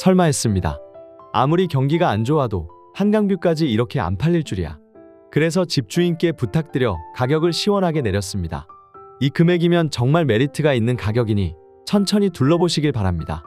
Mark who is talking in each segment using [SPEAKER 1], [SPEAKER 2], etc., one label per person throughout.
[SPEAKER 1] 설마 했습니다. 아무리 경기가 안 좋아도 한강뷰까지 이렇게 안 팔릴 줄이야. 그래서 집주인께 부탁드려 가격을 시원하게 내렸습니다. 이 금액이면 정말 메리트가 있는 가격이니 천천히 둘러보시길 바랍니다.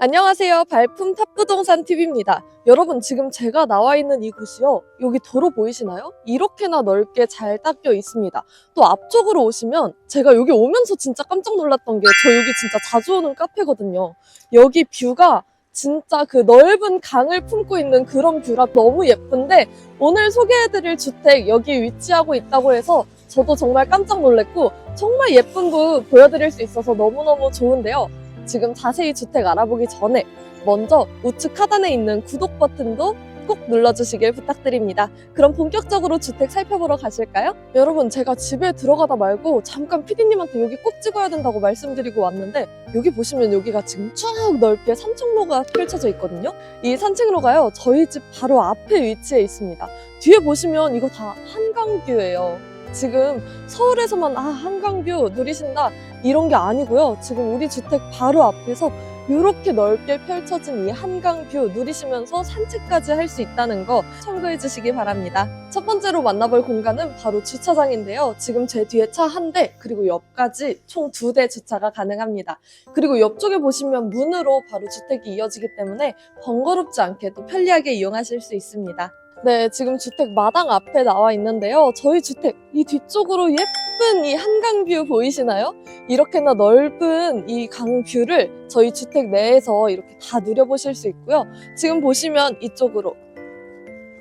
[SPEAKER 2] 안녕하세요. 발품 탑부동산 TV입니다. 여러분, 지금 제가 나와 있는 이곳이요. 여기 도로 보이시나요? 이렇게나 넓게 잘 닦여 있습니다. 또 앞쪽으로 오시면 제가 여기 오면서 진짜 깜짝 놀랐던 게 저 여기 진짜 자주 오는 카페거든요. 여기 뷰가 진짜 그 넓은 강을 품고 있는 그런 뷰라 너무 예쁜데 오늘 소개해드릴 주택 여기 위치하고 있다고 해서 저도 정말 깜짝 놀랐고 정말 예쁜 뷰 보여드릴 수 있어서 너무너무 좋은데요. 지금 자세히 주택 알아보기 전에 먼저 우측 하단에 있는 구독 버튼도 꼭 눌러주시길 부탁드립니다. 그럼 본격적으로 주택 살펴보러 가실까요? 여러분 제가 집에 들어가다 말고 잠깐 피디님한테 여기 꼭 찍어야 된다고 말씀드리고 왔는데 여기 보시면 여기가 지금 쭉 넓게 산책로가 펼쳐져 있거든요. 이 산책로가요 저희 집 바로 앞에 위치해 있습니다. 뒤에 보시면 이거 다 한강뷰예요. 지금 서울에서만 아 한강뷰 누리신다 이런 게 아니고요. 지금 우리 주택 바로 앞에서 이렇게 넓게 펼쳐진 이 한강 뷰 누리시면서 산책까지 할 수 있다는 거 참고해 주시기 바랍니다. 첫 번째로 만나볼 공간은 바로 주차장인데요. 지금 제 뒤에 차 한 대, 그리고 옆까지 총 두 대 주차가 가능합니다. 그리고 옆쪽에 보시면 문으로 바로 주택이 이어지기 때문에 번거롭지 않게 또 편리하게 이용하실 수 있습니다. 네, 지금 주택 마당 앞에 나와 있는데요. 저희 주택 이 뒤쪽으로 예쁜 이 한강뷰 보이시나요? 이렇게나 넓은 이 강뷰를 저희 주택 내에서 이렇게 다 누려보실 수 있고요. 지금 보시면 이쪽으로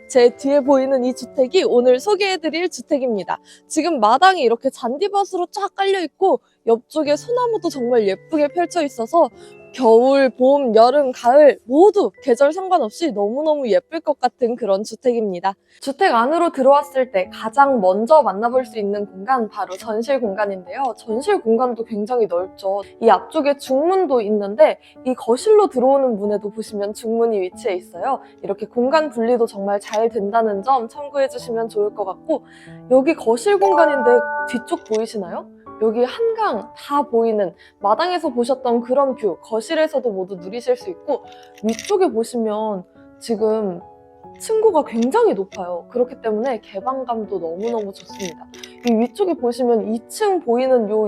[SPEAKER 2] 제 뒤에 보이는 이 주택이 오늘 소개해드릴 주택입니다. 지금 마당이 이렇게 잔디밭으로 쫙 깔려있고 옆쪽에 소나무도 정말 예쁘게 펼쳐 있어서 겨울, 봄, 여름, 가을 모두 계절 상관없이 너무너무 예쁠 것 같은 그런 주택입니다. 주택 안으로 들어왔을 때 가장 먼저 만나볼 수 있는 공간 바로 전실 공간인데요. 전실 공간도 굉장히 넓죠. 이 앞쪽에 중문도 있는데 이 거실로 들어오는 문에도 보시면 중문이 위치해 있어요. 이렇게 공간 분리도 정말 잘 된다는 점 참고해 주시면 좋을 것 같고 여기 거실 공간인데 뒤쪽 보이시나요? 여기 한강 다 보이는 마당에서 보셨던 그런 뷰 거실에서도 모두 누리실 수 있고 위쪽에 보시면 지금 층고가 굉장히 높아요. 그렇기 때문에 개방감도 너무너무 좋습니다. 이 위쪽에 보시면 2층 보이는 요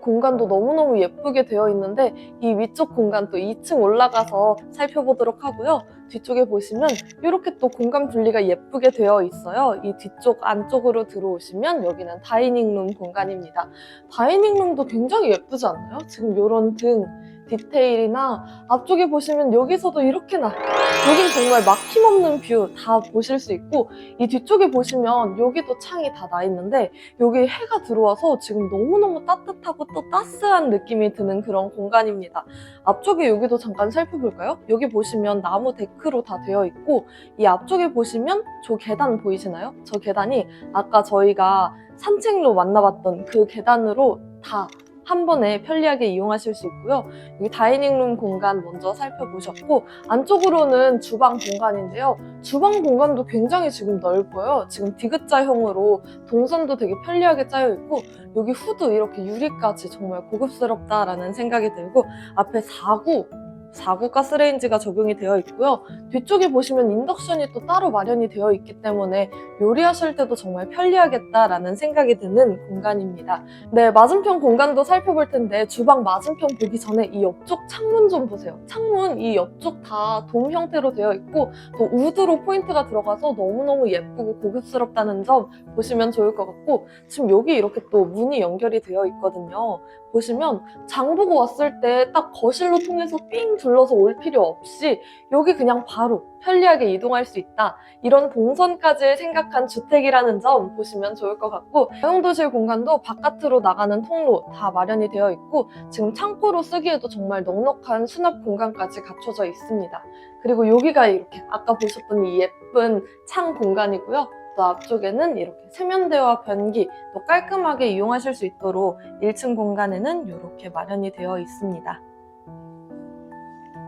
[SPEAKER 2] 공간도 너무너무 예쁘게 되어 있는데 이 위쪽 공간 또 2층 올라가서 살펴보도록 하고요. 뒤쪽에 보시면 이렇게 또 공간 분리가 예쁘게 되어 있어요. 이 뒤쪽 안쪽으로 들어오시면 여기는 다이닝룸 공간입니다. 다이닝룸도 굉장히 예쁘지 않나요? 지금 이런 등 디테일이나 앞쪽에 보시면 여기서도 이렇게나 여긴 정말 막힘없는 뷰 다 보실 수 있고 이 뒤쪽에 보시면 여기도 창이 다 나 있는데 여기 해가 들어와서 지금 너무너무 따뜻하고 또 따스한 느낌이 드는 그런 공간입니다. 앞쪽에 여기도 잠깐 살펴볼까요? 여기 보시면 나무 데크로 다 되어 있고 이 앞쪽에 보시면 저 계단 보이시나요? 저 계단이 아까 저희가 산책로 만나봤던 그 계단으로 다 한 번에 편리하게 이용하실 수 있고요. 여기 다이닝룸 공간 먼저 살펴보셨고 안쪽으로는 주방 공간인데요. 주방 공간도 굉장히 지금 넓어요. 지금 디귿자형으로 동선도 되게 편리하게 짜여 있고 여기 후드 이렇게 유리까지 정말 고급스럽다라는 생각이 들고 앞에 4구 4구 가스레인지가 적용이 되어 있고요. 뒤쪽에 보시면 인덕션이 또 따로 마련이 되어 있기 때문에 요리하실 때도 정말 편리하겠다라는 생각이 드는 공간입니다. 네, 맞은편 공간도 살펴볼 텐데 주방 맞은편 보기 전에 이 옆쪽 창문 좀 보세요. 창문 이 옆쪽 다 돔 형태로 되어 있고 또 우드로 포인트가 들어가서 너무너무 예쁘고 고급스럽다는 점 보시면 좋을 것 같고 지금 여기 이렇게 또 문이 연결이 되어 있거든요. 보시면 장 보고 왔을 때 딱 거실로 통해서 삥 둘러서 올 필요 없이 여기 그냥 바로 편리하게 이동할 수 있다. 이런 동선까지 생각한 주택이라는 점 보시면 좋을 것 같고 다용도실 공간도 바깥으로 나가는 통로 다 마련이 되어 있고 지금 창고로 쓰기에도 정말 넉넉한 수납 공간까지 갖춰져 있습니다. 그리고 여기가 이렇게 아까 보셨던 이 예쁜 창 공간이고요. 또 앞쪽에는 이렇게 세면대와 변기 또 깔끔하게 이용하실 수 있도록 1층 공간에는 이렇게 마련이 되어 있습니다.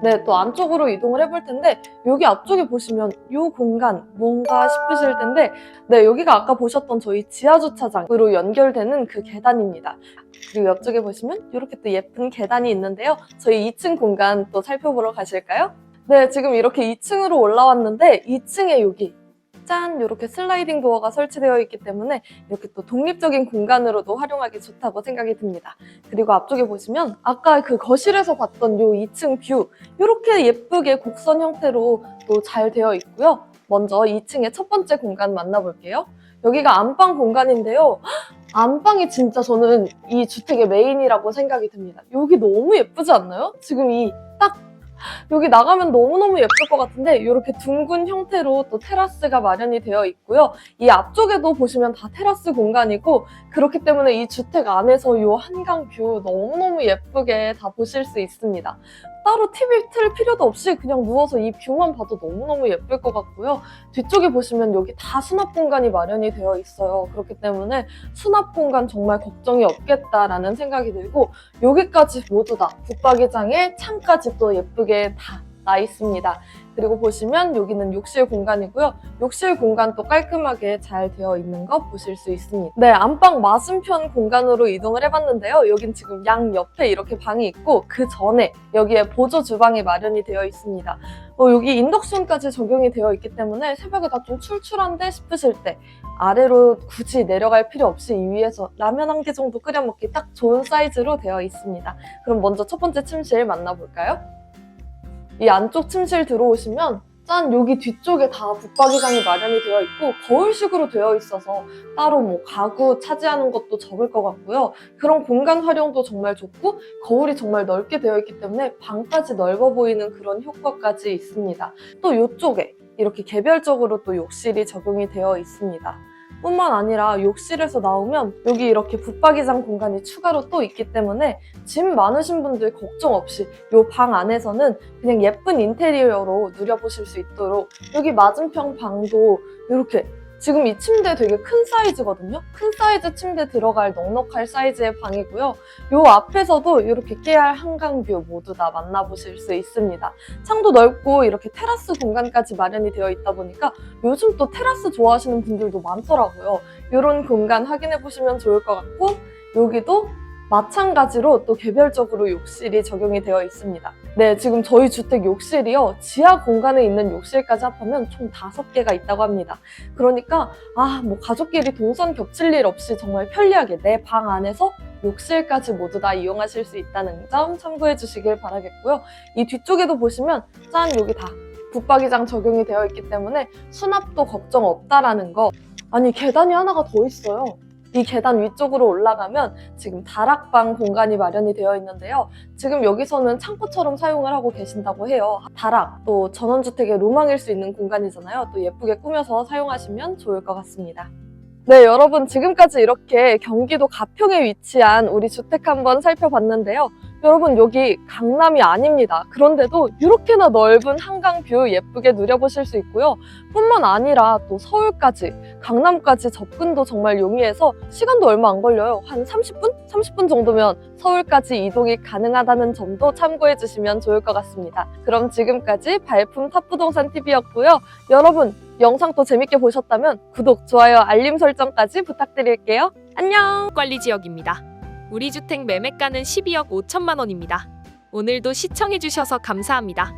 [SPEAKER 2] 네, 또 안쪽으로 이동을 해볼 텐데 여기 앞쪽에 보시면 이 공간 뭔가 싶으실 텐데 네, 여기가 아까 보셨던 저희 지하 주차장으로 연결되는 그 계단입니다. 그리고 옆쪽에 보시면 이렇게 또 예쁜 계단이 있는데요. 저희 2층 공간 또 살펴보러 가실까요? 네, 지금 이렇게 2층으로 올라왔는데 2층에 여기 짠 이렇게 슬라이딩 도어가 설치되어 있기 때문에 이렇게 또 독립적인 공간으로도 활용하기 좋다고 생각이 듭니다. 그리고 앞쪽에 보시면 아까 그 거실에서 봤던 요 2층 뷰 이렇게 예쁘게 곡선 형태로 또 잘 되어 있고요. 먼저 2층의 첫 번째 공간 만나볼게요. 여기가 안방 공간인데요. 안방이 진짜 저는 이 주택의 메인이라고 생각이 듭니다. 여기 너무 예쁘지 않나요? 지금 이 딱 여기 나가면 너무너무 예쁠 것 같은데 이렇게 둥근 형태로 또 테라스가 마련이 되어 있고요. 이 앞쪽에도 보시면 다 테라스 공간이고 그렇기 때문에 이 주택 안에서 이 한강 뷰 너무너무 예쁘게 다 보실 수 있습니다. 따로 TV 틀 필요도 없이 그냥 누워서 이 뷰만 봐도 너무너무 예쁠 것 같고요. 뒤쪽에 보시면 여기 다 수납 공간이 마련이 되어 있어요. 그렇기 때문에 수납 공간 정말 걱정이 없겠다라는 생각이 들고 여기까지 모두 다 붙박이장에 창까지 또 예쁘게 다 나 있습니다. 그리고 보시면 여기는 욕실 공간이고요. 욕실 공간도 깔끔하게 잘 되어 있는 거 보실 수 있습니다. 네, 안방 맞은편 공간으로 이동을 해봤는데요. 여긴 지금 양 옆에 이렇게 방이 있고 그 전에 여기에 보조 주방이 마련이 되어 있습니다. 어, 여기 인덕션까지 적용이 되어 있기 때문에 새벽에 다 좀 출출한데 싶으실 때 아래로 굳이 내려갈 필요 없이 이 위에서 라면 한 개 정도 끓여 먹기 딱 좋은 사이즈로 되어 있습니다. 그럼 먼저 첫 번째 침실 만나볼까요? 이 안쪽 침실 들어오시면 짠 여기 뒤쪽에 다 붙박이장이 마련이 되어 있고 거울식으로 되어 있어서 따로 뭐 가구 차지하는 것도 적을 것 같고요. 그런 공간 활용도 정말 좋고 거울이 정말 넓게 되어 있기 때문에 방까지 넓어 보이는 그런 효과까지 있습니다. 또 이쪽에 이렇게 개별적으로 또 욕실이 적용이 되어 있습니다. 뿐만 아니라 욕실에서 나오면 여기 이렇게 붙박이장 공간이 추가로 또 있기 때문에 짐 많으신 분들 걱정 없이 이 방 안에서는 그냥 예쁜 인테리어로 누려보실 수 있도록 여기 맞은편 방도 이렇게 지금 이 침대 되게 큰 사이즈거든요. 큰 사이즈 침대 들어갈 넉넉할 사이즈의 방이고요. 요 앞에서도 이렇게 깨알 한강뷰 모두 다 만나보실 수 있습니다. 창도 넓고 이렇게 테라스 공간까지 마련이 되어 있다 보니까 요즘 또 테라스 좋아하시는 분들도 많더라고요. 이런 공간 확인해 보시면 좋을 것 같고 여기도 마찬가지로 또 개별적으로 욕실이 적용이 되어 있습니다. 네, 지금 저희 주택 욕실이요. 지하 공간에 있는 욕실까지 합하면 총 다섯 개가 있다고 합니다. 그러니까 아, 뭐 가족끼리 동선 겹칠 일 없이 정말 편리하게 내 방 안에서 욕실까지 모두 다 이용하실 수 있다는 점 참고해 주시길 바라겠고요. 이 뒤쪽에도 보시면 짠 여기 다 붙박이장 적용이 되어 있기 때문에 수납도 걱정 없다라는 거. 아니 계단이 하나가 더 있어요. 이 계단 위쪽으로 올라가면 지금 다락방 공간이 마련이 되어 있는데요. 지금 여기서는 창고처럼 사용을 하고 계신다고 해요. 다락, 또 전원주택의 로망일 수 있는 공간이잖아요. 또 예쁘게 꾸며서 사용하시면 좋을 것 같습니다. 네, 여러분 지금까지 이렇게 경기도 가평에 위치한 우리 주택 한번 살펴봤는데요. 여러분 여기 강남이 아닙니다. 그런데도 이렇게나 넓은 한강 뷰 예쁘게 누려보실 수 있고요. 뿐만 아니라 또 서울까지, 강남까지 접근도 정말 용이해서 시간도 얼마 안 걸려요. 한 30분? 30분 정도면 서울까지 이동이 가능하다는 점도 참고해 주시면 좋을 것 같습니다. 그럼 지금까지 발품 탑부동산 TV였고요. 여러분 영상 또 재밌게 보셨다면 구독, 좋아요, 알림 설정까지 부탁드릴게요. 안녕!
[SPEAKER 3] 관리 지역입니다. 우리 주택 매매가는 12억 5천만 원입니다. 오늘도 시청해주셔서 감사합니다.